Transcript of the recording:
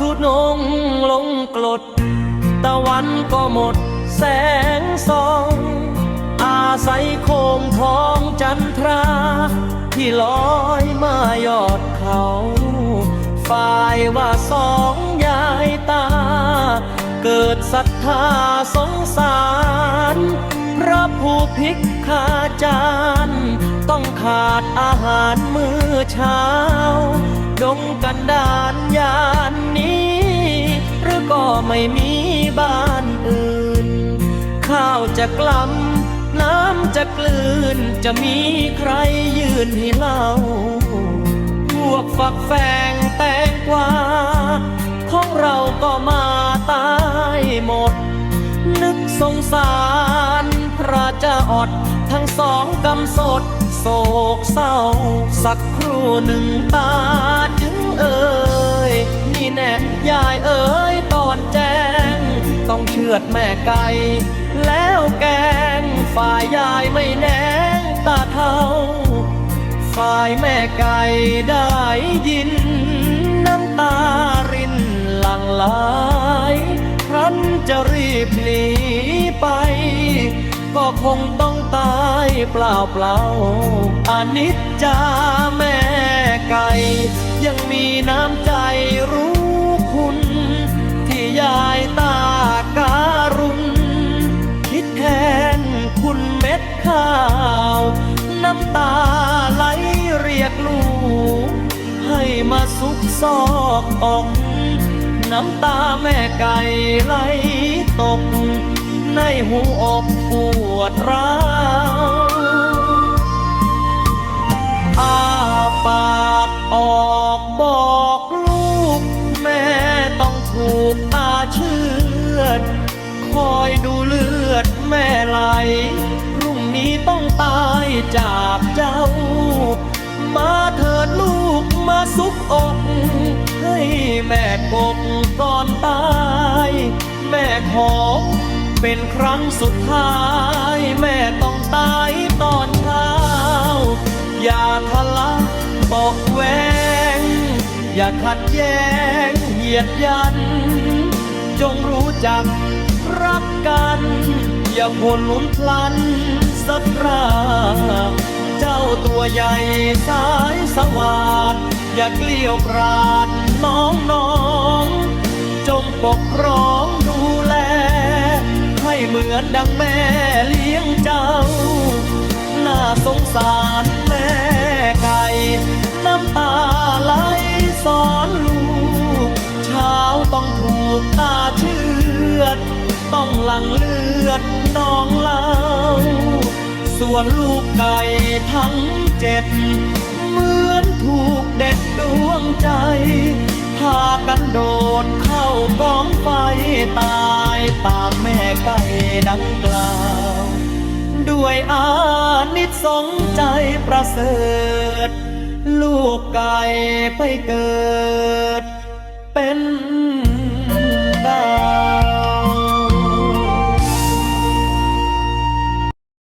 ทุนงลงกลด ตะวันก็หมดแสงส่อง อาศัยโคมทองจันทรา ที่ลอยมายอดเขาฝ่ายว่าสองยายตา เกิดศรัทธาสงสารพระผู้พิกขาจารย์ต้องขาดอาหารมื้อเช้า ดงกันดาน ไม่มีบ้านอื่น ข้าวจะกล้ำน้ำจะกลืน จะมีใครยืนให้เล่า พวกฝักแฟงแตงกวาของเราก็มาตายหมด นึกสงสารพระเจะอด ทั้งสองกำสดโศกเศร้า สักครู่หนึ่งตาจึงเอ่ย แน่ยายเอ๋ยตอนแจ้ง ต้องเชือดแม่ไก่แล้วแกงฝ่ายยายไม่แน่ตาเทาฝ่ายแม่ไก่ได้ยิน น้ำตารินหลั่งไหลครั้นจะรีบหนีไป ก็คงต้องตายเปล่าเปล่าอานิจจา มาซุกซอกอกน้ำตาแม่ไก่ไหลตก ในหูอกปวดร้าวอาปากออกบอกลูก แม่ต้องถูกตาเชือด คอยดูเลือดแม่ไหลพรุ่งนี้ต้องตายจากเจ้า ซุกอกให้แม่กบก่อนตาย แม่ขอเป็นครั้งสุดท้าย แม่ต้องตายตอนเช้า อย่าทะละบอกแวง อย่าขัดแย้งเหยียดยัน จงรู้จักรักกัน อย่าพลหนุนพลันสักราเจ้าตัวใหญ่สายสวาด อย่าเกลี้ยวกราดน้องน้องๆจงปกครองดูแล ให้เหมือนดังแม่เลี้ยงเจ้า น่าสงสารแม่ไก่ น้ำตาไหลสอนลูก เช้าต้องถูกตาเชือด ต้องหลังเลือดน้องเล่าส่วนลูกไก่ทั้งเจ็ด เหมือนถูกเด็ดดวงใจ พากันโดดเข้ากองไฟตายตามแม่ไก่ดังกล่าว ด้วยอานิสงใจประเสริฐ ลูกไก่ไปเกิด เป็น